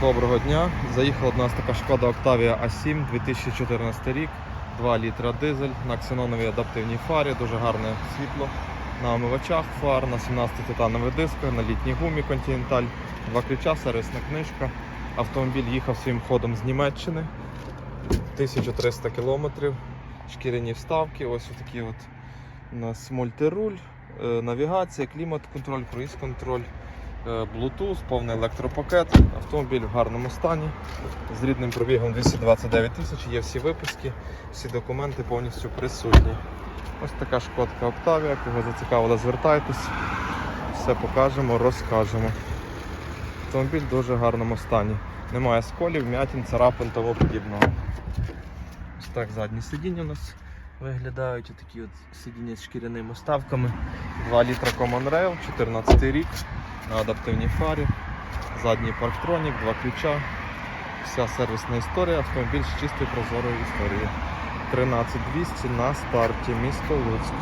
Доброго дня. Заїхала до нас така шкода Octavia A7 2014 рік, 2 літра дизель на ксеноновій адаптивній фарі, дуже гарне світло на омивачах фар, на 17 титанових дисках, на літній гумі Continental, два ключа, сервісна книжка. Автомобіль їхав своїм ходом з Німеччини. 1300 кілометрів, шкіряні вставки, ось такі от у нас мультируль, е, навігація, клімат-контроль, круїз-контроль. Е, Bluetooth, повний електропакет, автомобіль в гарному стані, з рідним пробігом 229 тисяч, є всі випуски, всі документи повністю присутні. Ось така шкодка Octavia, кого зацікавило, звертайтесь, все покажемо, розкажемо. Автомобіль в дуже гарному стані. Немає сколів, м'ятін, царапин тому подібного. Ось так задні сидіння у нас виглядають. Такі от сидіння з шкіряними вставками. 2 літра Common Rail, 14 рік на адаптивній фарі, задній парктронік, два ключа, вся сервісна історія, автомобіль з чистою прозорою історією. 13200 на старті, місто Луцьк.